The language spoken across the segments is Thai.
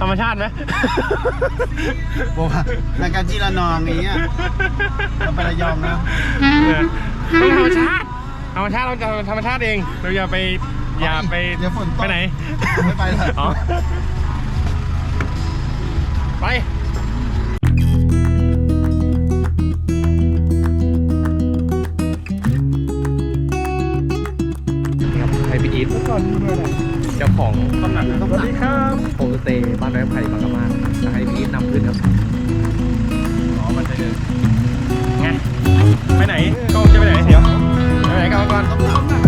ธรรมชาติไหม บอกว่ารายการจีระนองอย่างเงี้ยเราไประยองนะต้องธรรมชาติ ธรรมชาติเราจะธรรมชาติเอง เราอย่าไป อย่าไปเดี๋ยวฝนตกไปไหน ไม่ไปเลยอ๋อไปนี่ครับไทยพีอีทก่อนเจ้าของตำหนักสวัสดีครับโฮมสเตย์บ้านไร้ไผ่บางกะมาจะให้พีอีทนำขึ้นครับอ๋อมันจะเดินไงไปไหนกล้องจะไปไหนเดี๋ยวไปไหนกันก่อนต้องทำหนั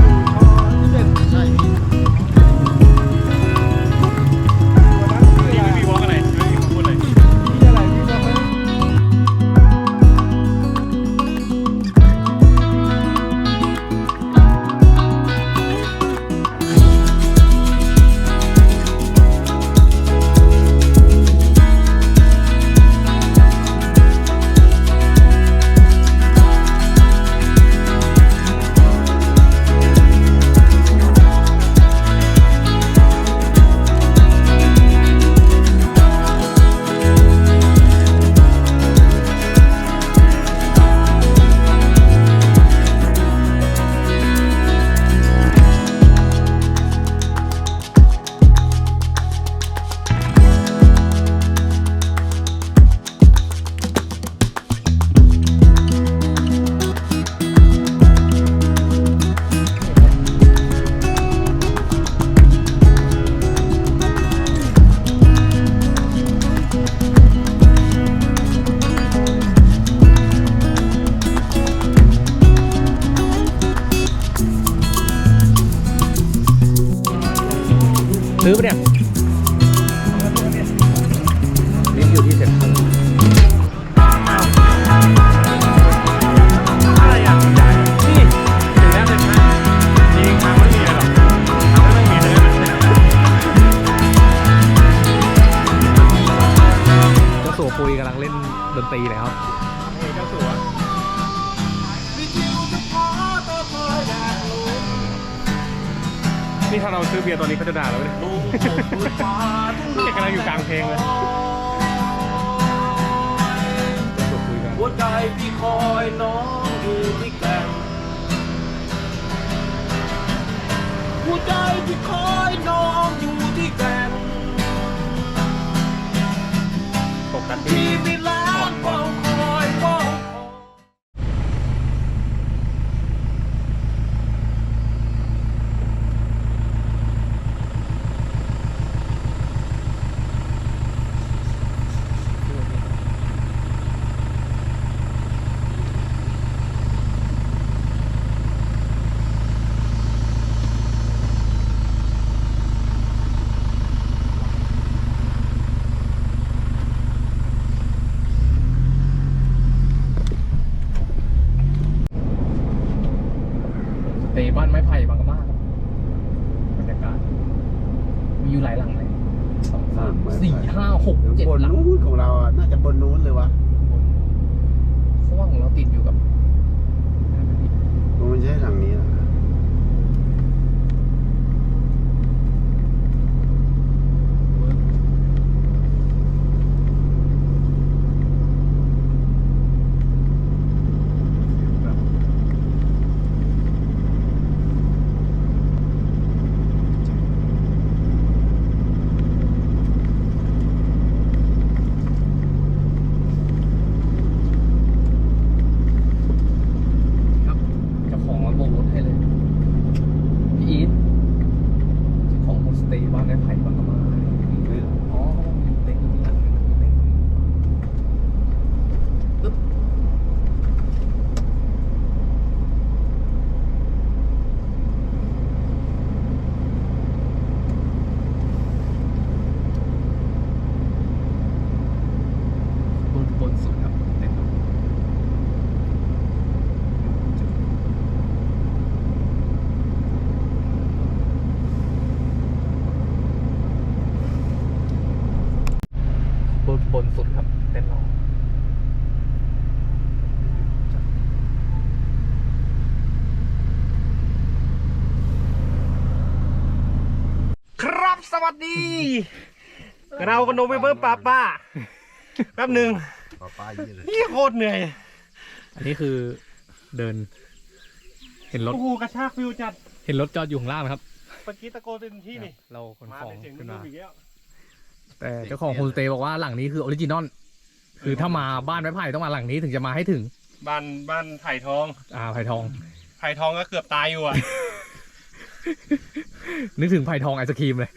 เพลงเลยจะคุยกันหัวใจพี่คอยน้องอยู่ที่แก่งหัวใจพี่คอยน้องอยู่ที่แก่งตกกันที่ที่มีล้านเฝ้าคอยเฝ้าคอย เตะบ้าน ไม้ไผ่บางกะมาครับบรรยากาศมีอยู่หลายหลังเลยสองสามสี่ห้าหกเจ็ดบนหลัง นู้นของเราอะน่าจะบนนู้นเลยวะ เพราะว่าของเราติดอยู่กับ มันไม่ใช่หลังนี้นะ ครับเจ้าของมาโบกรถให้เลย ส วัสดีเรากับโนเวเบอร์ป้าป้าแป๊บหนึ่งป้าป้ายี่เลยนี่โคตรเหนื่อย อันนี้คือเดิน เห็นรถโอ้โหกระชากฟิวจัด เห็นรถจอดอยู่ข้างล่างไหมครับเมื่อกี้ตะโกนเต็มที่นี่เราขนมาของเป็นเสียงขึ้นนุ่มามๆอีกแล้วแต่เจ้าของโฮมสเตย์บอกว่าหลังนี้คือออริจินอลคือถ้ามาบ้านไม้ไผ่ต้องมาหลังนี้ถึงจะมาให้ถึง บ้านบ้านไผ่ทอง อ่าไผ่ทองไผ่ทองก็เกือบตายอยู่อะนึกถึงไผ่ทองไอศครีมเลย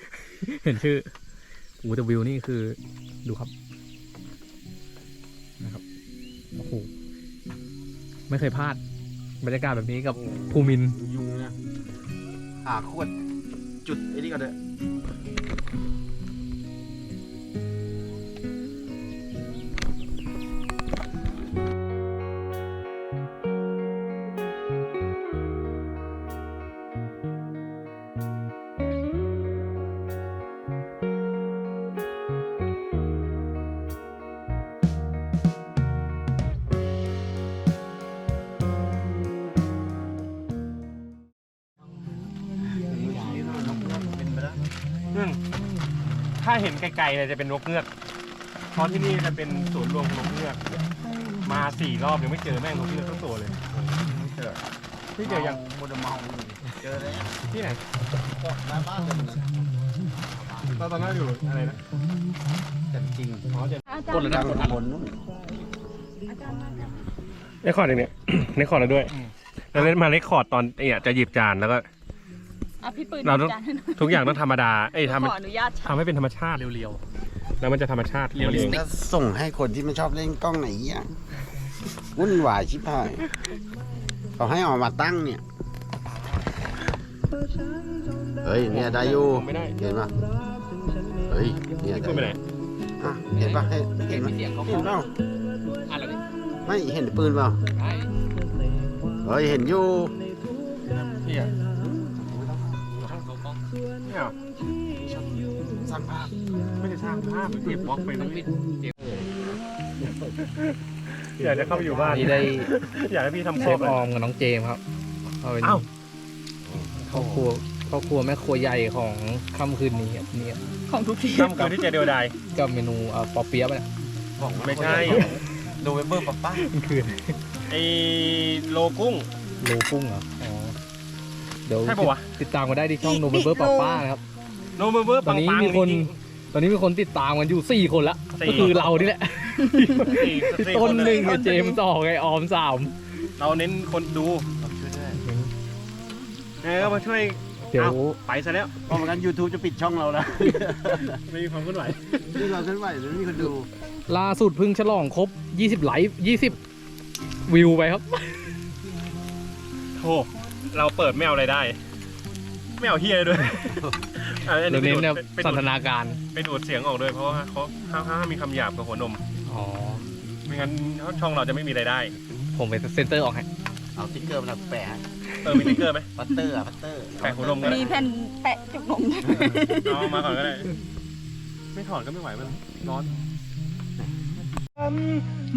เห็นชื่ออูแต่วิวนี่คือดูครับนะครับโอ้โหไม่เคยพลาด บรรยากาศแบบนี้กับภูมินทร์ยุงเนี่ยหาขวดจุดไอ้นี่ก่อนเถอ เห็นไกลๆเนี่ยจะเป็นนกเงือกเพราะที่นี่จะเป็นศูนย์รวมของนกเงือก มาสี่รอบยังไม่เจอแม่งนกเงือกทั้งตัวเลยเจอพี่เจอยังโมเดลเมาเจอเลยที่ไหนหน้าบ้านเลยนะตอนตอนนั้นอยู่อะไรนะแต่จริงอ๋อเจอกดเลยกนะลางกดอัดบนนู่นในคอร์ดเนี่ยในคอร์ดแล้วด้วยแล้วเล่นมาเลคคอร์ดตอนเนี่ยจะหยิบจานแล้วก็ อะพี่ปืนเราต้องจานให้หน่อยทุกอย่างต้องธรรมดา เอ้ยทำขออนุญาตทำให้เป็นธรรมชาติเรียวแล้วมันจะธรรมชาติเรียวเองถ้าส่งให้คนที่ไม่ชอบเล่นกล้องไหนอะวุ่นวายชิบหายเขาให้ออกมาตั้งเนี่ย เฮ้ยเนี่ยได้อยู่ไม่ได้ เห็นปะเฮ้ยเนี่ยพูดไปไหนอะเห็นปะเห็นๆเห็นไหมเสียงเขาเห็นเปล่าอะไรนี่ไม่เห็นปืนเปล่าใช่เฮ้ยเห็นอยู่เนี่ยเขากล้อง เนี่ยสร้างภาพไม่ได้สร้างภาพเก็บบล็อกไปต้ต้อองงปิดเกมอยากจะเข้าไปอยู่บ้านนี่ได้อยากให้พี่ทำเชครัวฟออมกับน้องเจมส์ครับเอาเป็นอ้าวครอบครัวครอบครัวแม่ครัวใหญ่ของค่ำคืนนี้ครับนี่ครับของทุกทีค่ำคืนที่เจเดียวดายกับเมนูเอ่อปอเปี๊ยะเนี่ยไม่ใช่โนเวมเบอร์ป้าป้ามันคือไอโลกุ้งโลกุ้งเหรออ๋อ เดี๋ยวใช่ปะวะ ติดตามกันได้ที่ช่องโนเบอร์ป้าป้านะครับ โนเวเบอร์ตอนนี้ปังๆมีคนจริงตอนนี้มีคนติดตามกันอยู่สี่คนละสี่ ก็คือเรานี่แหละๆสี่สี่ต้นคหนึ่งเลยเจมส์สองไอออมสามเราเน้นคนดูเออมาช่วยเดี๋ยวอ้าวไปซะแล้วเพราะงั้น YouTube จะปิดช่องเราแล้วไม่มีความเคลื่อนไหวนี่เราเคลื่อนไหวหรือไม่มีคนดู ล่าสุดเพิ่งฉลองครบ 20 ไลฟ์ 20 วิวไปครับ โธ่ เราเปิดไม่เอาอะไรได้ ไม่เอาเฮียด้วยอะอันเรานี้เน้นแบบไปสัดูนดทนาการ ไปดูดเสียงออกด้วยเพราะว่าเขาห้ามห้ามมีคำหยาบกับหัวนม อ๋อ ไม่งั้นช่องเราจะไม่มีรายได้ ผมเป็นเซนเตอร์ออกให้เอาติ๊กเกอร์มาแปะเออมีติ๊กเกอร์ไหม พัตเตอร์อะพัตเตอร์แปะหัวนมก็มีแผ่นแปะจุกนมด้วยเอามาก่อนก็ได้ ไม่ถอดก็ไม่ไหวมันร้อน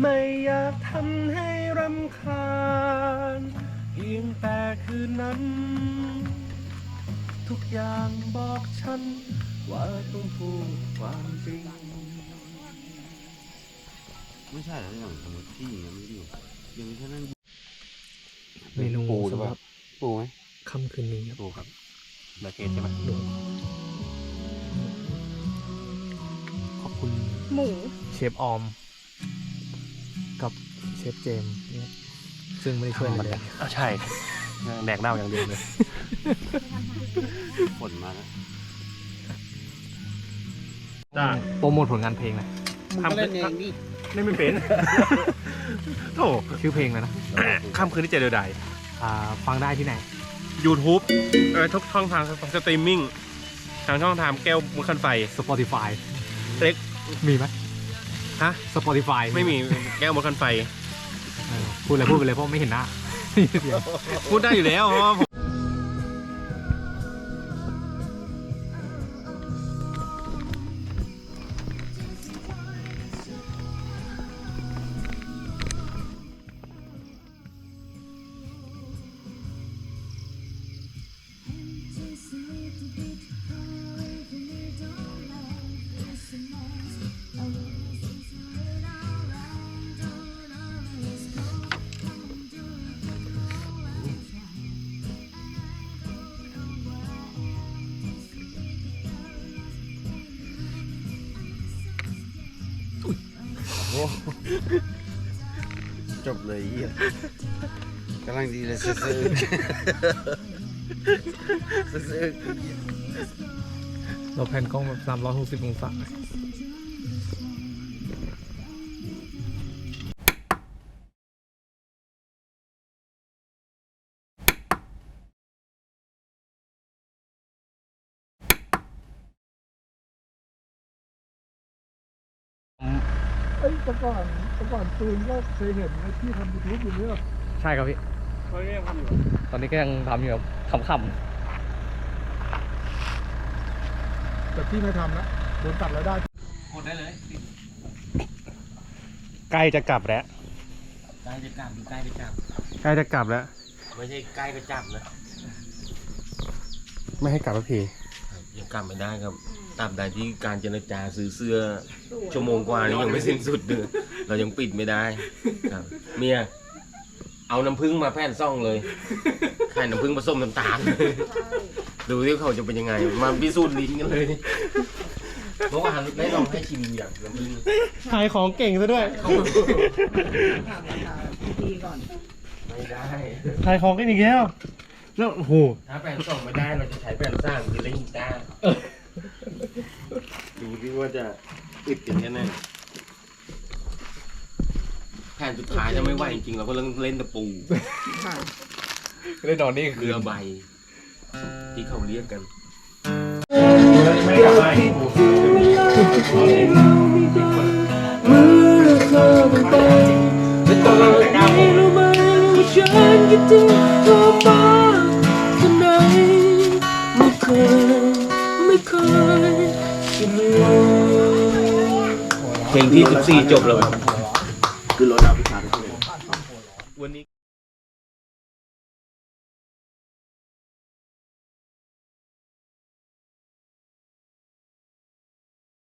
ไม่อยากทำให้รำคาญเพียงแต่คืนนั้น ทุกอย่างบอกฉัน ว่าต้องพูดความจริง ไม่ใช่หรอกอย่างสมมติพี่ยังไม่อยู่ยังไม่ใช่นั่นเมนูปูหรือสำเปหล่ารับปูไหมค่ำคืนนี้ครับดูครับเบอร์เกตใช่ไหมดูขอบคุณหมูเชฟออม กับเชฟเจมส์เนี่ย ซึ่งไม่ได้ช่วยอะไรเลยอ้าวใช่ แดกเน่าอย่างเดียวเลยฝนมาแล้วจ้าโปรโมทผลงานเพลงหนะทำเล่นเองนี่ไม่ไม่เป็นโถชื่อเพลงเลยนะค่ำคืนที่เจเดียวดายอ่าฟังได้ที่ไหน YouTube เออทุกช่องทางสตรีมมิ่งทางช่องทางแก้วมุคันไฟ Spotify เล็กมีไหมฮะ Spotify ไม่มีแก้วมุคันไฟเออ พูดเลยพูดไปเลยเพราะไม่เห็นหน้า พูดได้อยู่แล้วเพราะว่าผม จบเลยไอ้เหี้ยกำลังดีเลยซื้อซื้อซื้อเราแพนกล้องแบบ360องศา เอ้ยแต่ก่อนแต่ก่อนตูนก็เคยเห็นนะที่ทำยูทูบอยู่เนี่ยใช่ครับพี่ ตอนนี้ยังทำอยู่ตอนนี้ก็ยังทำอยู่ครับขำแต่ที่ไม่ทำนะโดนตัดรายได้ๆกดได้เลยใกล้จะกลับแล้ว ใกล้จะกลับใกล้จะกลับ ใกล้จะกลับแล้ว ไม่ใช่ใกล้ก็จับนะไม่ให้กลับสักทียังกลับไม่ได้ครับ ตราบใดที่การเจรจาซื้อเสื้อชั่วโมงกว่านี้ยังไม่สิ้นสุดเลยเรายังปิดไม่ได้ครับเมียเอาน้ำผึ้งมาแผ่นซ่องเลยไข่น้ำผึ้งผสมน้ำตาลดูที่เขาจะเป็นยังไง มาพิสูจน์ลิ้นกันเลยเมื่อวานได้ลองให้ชิมอย่างน้ำผึ้งขายของเก่งซะด้วยไม่ได้ขายของกันอีกแล้วแล้วโอ้โหถ้าแผ่นซ่องไม่ได้เราจะใช้แผ่นสร้างคือเล่นกีตาร์ ดูที่ว่าจะอึดกันแค่ไหนแผ่นสุดท้ายจะไม่ไหวจริงๆเราก็เล่นเล่นตะปูได้นอนนี่เกลือใบ ที่เขาเรียกกัน ไม่กลับมาอีกแเพลงที่14จบแล้ว